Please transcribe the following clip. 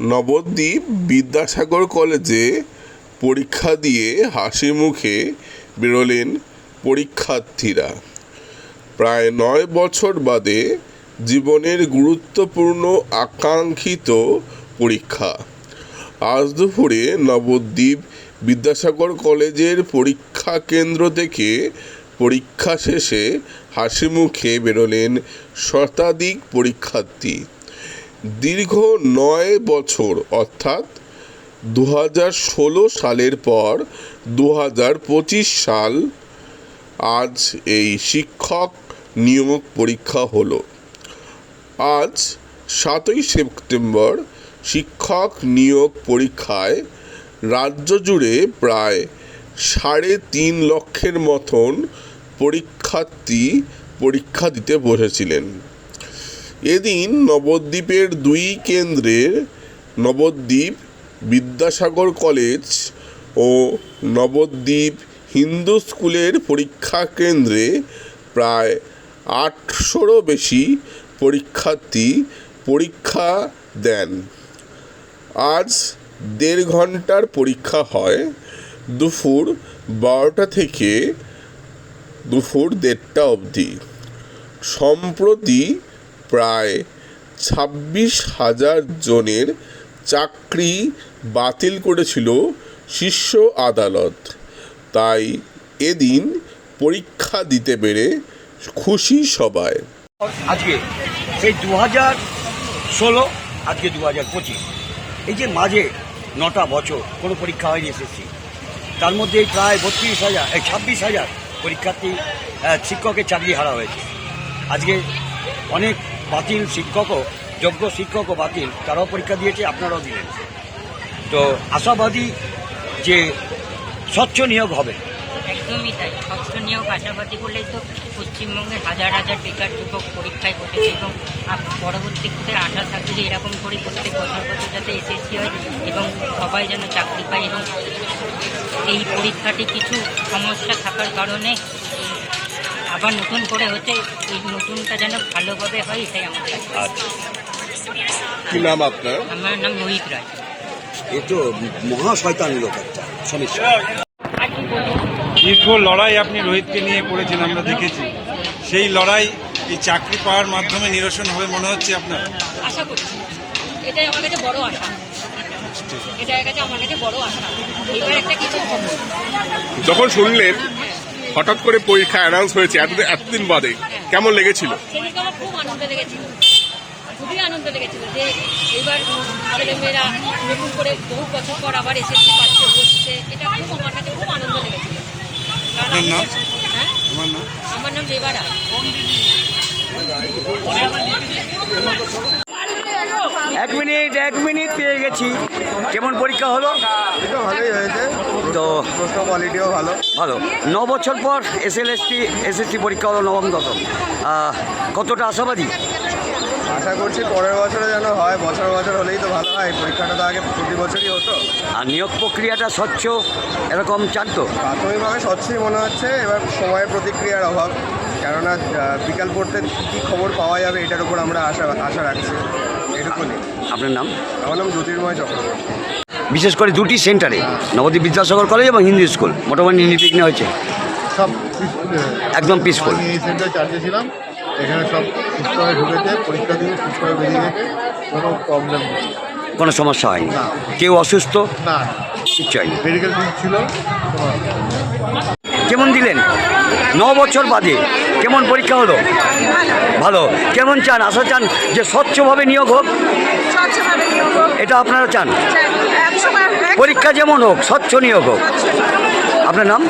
নবদ্বীপ বিদ্যাসাগর কলেজে পরীক্ষা দিয়ে হাসি মুখে বেরোলেন পরীক্ষার্থীরা। প্রায় নয় বছর বাদে জীবনের গুরুত্বপূর্ণ আকাঙ্ক্ষিত পরীক্ষা। আজ দুপুরে নবদ্বীপ বিদ্যাসাগর কলেজের পরীক্ষা কেন্দ্র থেকে পরীক্ষা শেষে হাসি মুখে বেরোলেন শতাধিক পরীক্ষার্থী। দীর্ঘ নয় বছর, অর্থাৎ দু হাজার ষোলো সালের পর দু হাজার পঁচিশ সাল আজ এই শিক্ষক নিয়োগ পরীক্ষা হলো। আজ সাতই সেপ্টেম্বর শিক্ষক নিয়োগ পরীক্ষায় রাজ্য জুড়ে প্রায় সাড়ে তিন লক্ষের মতন পরীক্ষার্থী পরীক্ষা দিতে বসেছিলেন। এদিন নবদ্বীপের দুই কেন্দ্রের নবদ্বীপ বিদ্যাসাগর কলেজ ও নবদ্বীপ হিন্দু স্কুলের পরীক্ষা কেন্দ্রে প্রায় আটশোরও বেশি পরীক্ষার্থী পরীক্ষা দেন। আজ দেড় ঘণ্টার পরীক্ষা হয় দুপুর বারোটা থেকে দুপুর দেড়টা অবধি। সম্প্রতি প্রায় ছাব্বিশ হাজার জনের চাকরি বাতিল করেছিল শীর্ষ আদালত। তাই এদিন পরীক্ষা দিতে পেরে খুশি সবাই। আজকে সেই দু হাজার ষোলো, আজকে দু হাজার পঁচিশ, এই যে মাঝে নটা বছর কোনো পরীক্ষা হয়নি এসএসসি, তার মধ্যে প্রায় বত্রিশ হাজার, এই ছাব্বিশ হাজার পরীক্ষার্থী শিক্ষকের চাকরি হারা হয়েছে। আজকে অনেক বাতিল শিক্ষকও, যোগ্য শিক্ষকও বাতিল। তারাও পরীক্ষা দিয়েছে, আপনারাও দিলেন। তো আশাবাদী যে স্বচ্ছ নিয়োগ হবে। একদমই তাই। স্বচ্ছ নিয়োগ আশাবাদী বলেই তো পশ্চিমবঙ্গের হাজার হাজার বেকার যুবক পরীক্ষায় বসেছে এবং পরবর্তীতে আশা থাকে যে এরকম করে প্রত্যেক বছর বছর যাতে এসএসসি হয় এবং সবাই যেন চাকরি পায় এবং এই পরীক্ষাটি কিছু সমস্যা থাকার কারণে আবার নতুন করে হচ্ছে এই নতুনটা যেন ভালোভাবে হয় আচ্ছা। কি নাম আপনার? আমার নাম মোহিত রায়। এ তো মহা শয়তানি লোক একটা সমস্যা আর কি বলব দীর্ঘ লড়াই আপনি রোহিতকে নিয়ে করেছেন আমরা দেখেছি। সেই লড়াই এই চাকরি পাওয়ার মাধ্যমে নিরসন হবে মনে হচ্ছে আপনার? আশা করছি। এটাই আমার কাছে বড় আশা। কাছে আমার কাছে বড় আশা। এবার একটা কিছু যখন শুনলেন হঠাৎ করে পরীক্ষা অ্যানাউন্স হয়েছে এতদিন এতদিন বাদে। কেমন লেগেছিল? সেদিনকে আমার খুব আনন্দ লেগেছিল। খুবই আনন্দ লেগেছিল যে এবার ছেলেমেয়েরা নতুন করে বহু বছর পর আবার পাচ্ছে বসছে। এটা খুব আমার কাছে খুব আনন্দ লেগেছিল। কারণ নাম? হ্যাঁ? আমার নাম? আমার নাম রেবা রায় এক মিনিট এক মিনিট পেয়ে গেছি। কেমন পরীক্ষা হলো? এটা ভালোই হয়েছে। তো কোয়ালিটিও ভালো। ভালো। ন বছর পর এসএলএসটি এসএসসি পরীক্ষা হলো নবম দশম। কতটা আশাবাদী? আশা করছি পরের বছরে যেন হয়। বছর বছর হলেই তো ভালো হয়। পরীক্ষাটা তো আগে প্রতি বছরই হতো। আর নিয়োগ প্রক্রিয়াটা স্বচ্ছ এরকম চান তো? প্রাথমিকভাবে স্বচ্ছই মনে হচ্ছে। এবার সময়ের প্রতিক্রিয়ার অভাব। কেননা বিকাল পড়তে কী খবর পাওয়া যাবে এটার উপর আমরা আশা আশা রাখছি। এটুকুনি আপনার নাম? আমার নাম জ্যোতির্ময় চক্রবর্তী। বিশেষ করে দুটি সেন্টারে নবদ্বীপ বিদ্যাসাগর কলেজ এবং হিন্দু স্কুল মোটামুটি নির্বিঘ্নে হয়েছে? সব একদম। আমি এই সেন্টারে চার্জে ছিলাম এখানে সব সুস্থভাবে ঢুকেছে পরীক্ষা দিয়ে সুস্থভাবে বেরিয়ে গেছে কোনো প্রবলেম কোনো সমস্যা হয়নি? কেউ অসুস্থ? না। কিচ্ছু হয়নি। মেডিকেল ছিল কেমন দিলেন? ন বছর বাদে কেমন পরীক্ষা হলো? ভালো। কেমন চান? আশা চান যে স্বচ্ছভাবে নিয়োগ হোক? এটা আপনারা চান? পরীক্ষা যেমন হোক। স্বচ্ছ নিয়োগ হোক। আপনার নাম?